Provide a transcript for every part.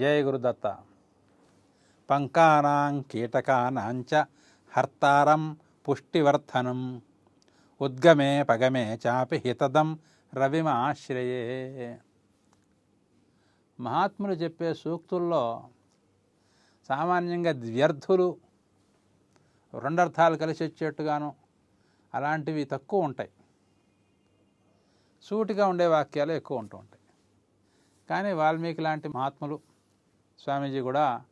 జయ గురుదత్త పంకానాం కీటకానాంచ హర్తారం పుష్టివర్ధనం. ఉద్గమే పగమే చాపి హితదం రవిమాశ్రయే. మహాత్ములు చెప్పే సూక్తుల్లో సామాన్యంగా వ్యర్థులు రెండర్థాలు కలిసి వచ్చేట్టుగాను అలాంటివి తక్కువ ఉంటాయి. సూటిగా ఉండే వాక్యాలు ఎక్కువ ఉంటూ ఉంటాయి. కానీ వాల్మీకి లాంటి మహాత్ములు స్వామీజీ కూడా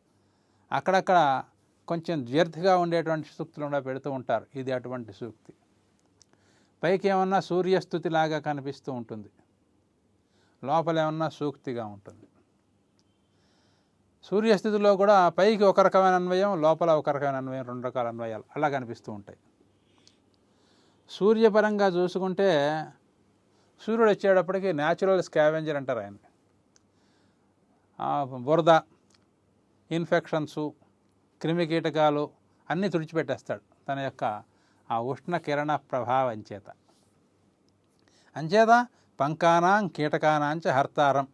అక్కడక్కడ కొంచెం ద్వ్యర్థిగా ఉండేటువంటి సూక్తులు కూడా పెడుతూ ఉంటారు. ఇది అటువంటి సూక్తి. పైకి ఏమన్నా సూర్యస్థుతిలాగా కనిపిస్తూ ఉంటుంది. లోపల ఏమన్నా సూక్తిగా ఉంటుంది. సూర్యస్థితిలో కూడా పైకి ఒక రకమైన అన్వయం లోపల ఒక రకమైన అన్వయం రెండు రకాల అన్వయాలు అలా కనిపిస్తూ ఉంటాయి. సూర్యపరంగా చూసుకుంటే సూర్యుడు వచ్చేటప్పటికి న్యాచురల్ స్కావెంజర్ అంటారు ఆయన బురద ఇన్ఫెక్షన్సు క్రిమి కీటకాలు అన్నీ తుడిచిపెట్టేస్తాడు తన యొక్క ఆ ఉష్ణ కిరణ ప్రభావం చేత. అంచేత పంకానాం కీటకానాంచ హర్తారం.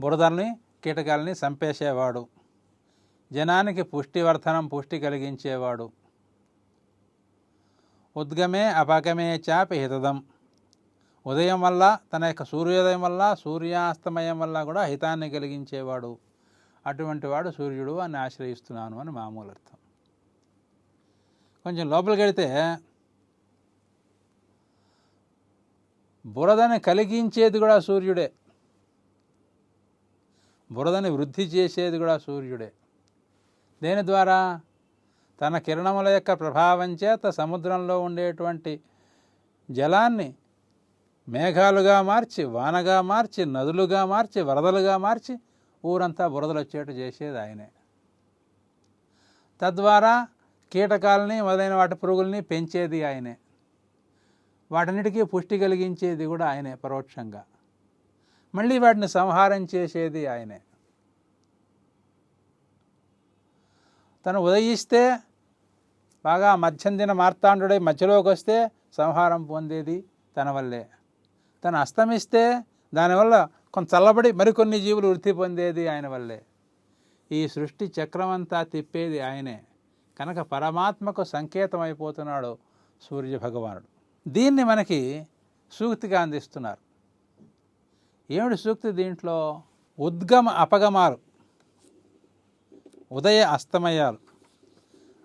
బురదల్ని కీటకాలని చంపేసేవాడు జనానికి పుష్టివర్ధనం పుష్టి కలిగించేవాడు. ఉద్గమే అపగమే చాపి హితదం. ఉదయం వల్ల తన యొక్క సూర్యోదయం వల్ల సూర్యాస్తమయం వల్ల కూడా హితాన్ని కలిగించేవాడు. అటువంటి వాడు సూర్యుడు అని ఆశ్రయిస్తున్నాను అని మామూలు అర్థం. కొంచెం లోపలికి వెళితే బురదని కలిగించేది కూడా సూర్యుడే. బురదని వృద్ధి చేసేది కూడా సూర్యుడే. దేని ద్వారా? తన కిరణముల యొక్క ప్రభావం చేత సముద్రంలో ఉండేటువంటి జలాన్ని మేఘాలుగా మార్చి వానగా మార్చి నదులుగా మార్చి వరదలుగా మార్చి ఊరంతా బురదలు వచ్చేట్టు చేసేది ఆయనే. తద్వారా కీటకాలని మొదలైన వాటి పురుగుల్ని పెంచేది ఆయనే. వాటన్నిటికీ పుష్టి కలిగించేది కూడా ఆయనే పరోక్షంగా. మళ్ళీ వాటిని సంహారం చేసేది ఆయనే. తను ఉదయిస్తే బాగా మధ్యందిన మార్తాండుడై మధ్యలోకి వస్తే సంహారం పొందేది తన వల్లే. తను అస్తమిస్తే దానివల్ల కొంత చల్లబడి మరికొన్ని జీవులు వృద్ధి పొందేది ఆయన వల్లే. ఈ సృష్టి చక్రమంతా తిప్పేది ఆయనే. కనుక పరమాత్మకు సంకేతం అయిపోతున్నాడు సూర్య భగవానుడు. దీన్ని మనకి సూక్తిగా అందిస్తున్నారు. ఏమిటి సూక్తి దీంట్లో? ఉద్గమ అపగమాలు. ఉదయ అస్తమయాలు.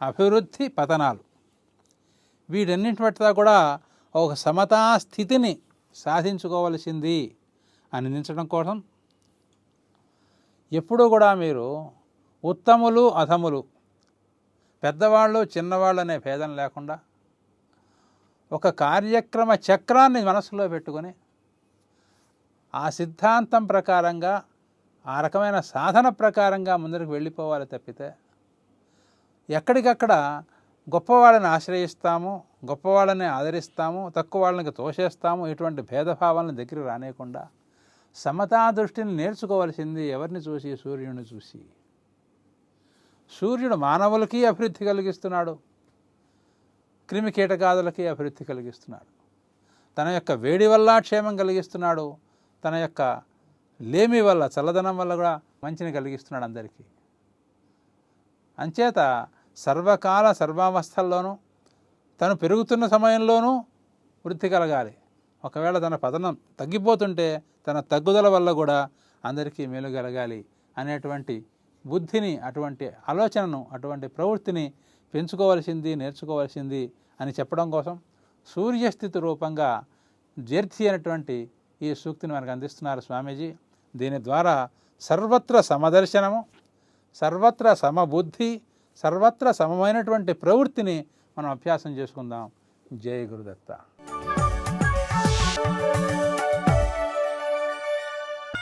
అభివృద్ధి పతనాలు. వీటన్నింటి పట్ల కూడా ఒక సమతా స్థితిని సాధించుకోవలసింది అందించడం కోసం ఎప్పుడూ కూడా మీరు ఉత్తములు అధములు పెద్దవాళ్ళు చిన్నవాళ్ళు అనే భేదం లేకుండా ఒక కార్యక్రమ చక్రాన్ని మనసులో పెట్టుకొని ఆ సిద్ధాంతం ప్రకారంగా ఆ రకమైన సాధన ప్రకారంగా ముందరికి వెళ్ళిపోవాలి తప్పితే ఎక్కడికక్కడ గొప్పవాళ్ళని ఆశ్రయిస్తాము గొప్పవాళ్ళని ఆదరిస్తాము తక్కువ వాళ్ళని తోసేస్తాము ఇటువంటి భేదభావాలను దగ్గర రానేయకుండా సమతా దృష్టిని నేర్చుకోవలసింది ఎవరిని చూసి? సూర్యుడిని చూసి. సూర్యుడు మానవులకి అభివృద్ధి కలిగిస్తున్నాడు. క్రిమి కీటకాదులకి అభివృద్ధి కలిగిస్తున్నాడు. తన యొక్క వేడి వల్ల క్షేమం కలిగిస్తున్నాడు. తన యొక్క లేమి వల్ల చల్లదనం వల్ల కూడా మంచిని కలిగిస్తున్నాడు అందరికీ. అంచేత సర్వకాల సర్వావస్థల్లోనూ తను పెరుగుతున్న సమయంలోనూ వృద్ధి కలగాలి. ఒకవేళ తన పతనం తగ్గిపోతుంటే తన తగ్గుదల వల్ల కూడా అందరికీ మేలు కలగాలి అనేటువంటి బుద్ధిని అటువంటి ఆలోచనను అటువంటి ప్రవృత్తిని పెంచుకోవలసింది నేర్చుకోవలసింది అని చెప్పడం కోసం సూర్యస్థితి రూపంగా జేర్తి అనేటువంటి ఈ సూక్తిని మనకు అందిస్తున్నారు స్వామీజీ. దీని ద్వారా సర్వత్ర సమదర్శనము సర్వత్ర సమబుద్ధి సర్వత్ర సమమైనటువంటి ప్రవృత్తిని మనం అభ్యాసం చేసుకుందాం. జయ గురుదత్త.